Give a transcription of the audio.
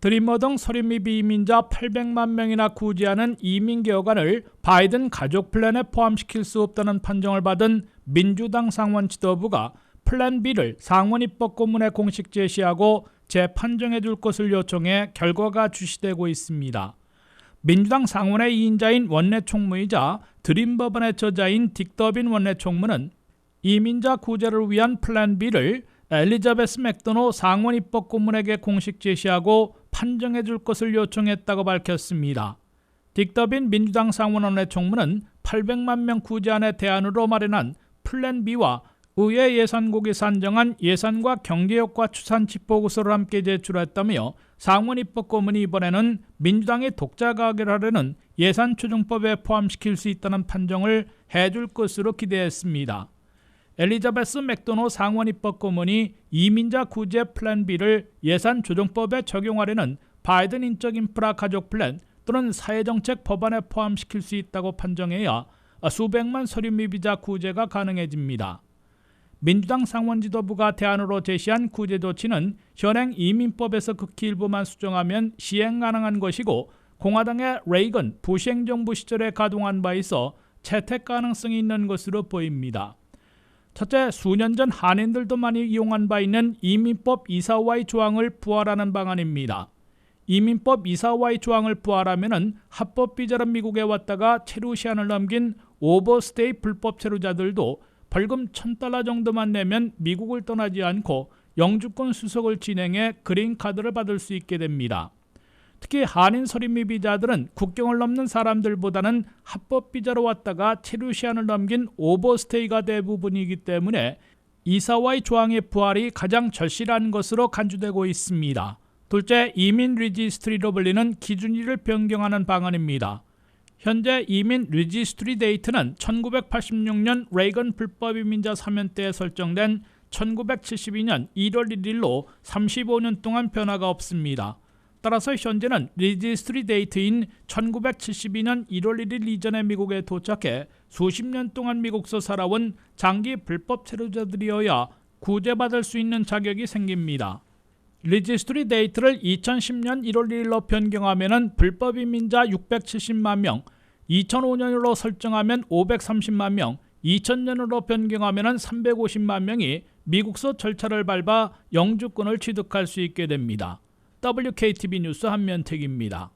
드리머 등 서린미 비이민자 800만 명이나 구제하는 이민 개혁안을 바이든 가족 플랜에 포함시킬 수 없다는 판정을 받은 민주당 상원 지도부가 플랜 B를 상원 입법 고문에 공식 제시하고 재판정해 줄 것을 요청해 결과가 주시되고 있습니다. 민주당 상원의 2인자인 원내 총무이자 드림 법안의 저자인 딕더빈 원내 총무는 이민자 구제를 위한 플랜 B를 엘리자베스 맥도노 상원 입법 고문에게 공식 제시하고 판정해 줄 것을 요청했다고 밝혔습니다. 딕더빈 민주당 상원원내 총무는 800만 명 구제안의 대안으로 마련한 플랜 B와 의회 예산국이 산정한 예산과 경제효과 추산치 보고서를 함께 제출했다며 상원 입법 고문이 이번에는 민주당이 독자 가결하려는 예산조정법에 포함시킬 수 있다는 판정을 해줄 것으로 기대했습니다. 엘리자베스 맥도노 상원 입법 고문이 이민자 구제 플랜 B를 예산 조정법에 적용하려는 바이든 인적 인프라 가족 플랜 또는 사회정책 법안에 포함시킬 수 있다고 판정해야 수백만 서류 미비자 구제가 가능해집니다. 민주당 상원 지도부가 대안으로 제시한 구제 조치는 현행 이민법에서 극히 일부만 수정하면 시행 가능한 것이고 공화당의 레이건 부시 행정부 시절에 가동한 바 있어 채택 가능성이 있는 것으로 보입니다. 첫째, 수년 전 한인들도 많이 이용한 바 있는 이민법 이사와의 조항을 부활하는 방안입니다. 이민법 이사와의 조항을 부활하면 합법 비자로 미국에 왔다가 체류 시한을 넘긴 오버스테이 불법 체류자들도 벌금 1000달러 정도만 내면 미국을 떠나지 않고 영주권 수속을 진행해 그린카드를 받을 수 있게 됩니다. 특히 한인 서린미 비자들은 국경을 넘는 사람들보다는 합법 비자로 왔다가 체류 시한을 넘긴 오버스테이가 대부분이기 때문에 이사와의 조항의 부활이 가장 절실한 것으로 간주되고 있습니다. 둘째, 이민 리지스트리로 불리는 기준일을 변경하는 방안입니다. 현재 이민 리지스트리 데이트는 1986년 레이건 불법 이민자 사면 때 설정된 1972년 1월 1일로 35년 동안 변화가 없습니다. 따라서 현재는 리지스트리 데이트인 1972년 1월 1일 이전에 미국에 도착해 수십 년 동안 미국서 살아온 장기 불법 체류자들이어야 구제받을 수 있는 자격이 생깁니다. 리지스트리 데이트를 2010년 1월 1일로 변경하면 불법 이민자 670만 명, 2005년으로 설정하면 530만 명, 2000년으로 변경하면 350만 명이 미국서 절차를 밟아 영주권을 취득할 수 있게 됩니다. WKTV 뉴스 한면택입니다.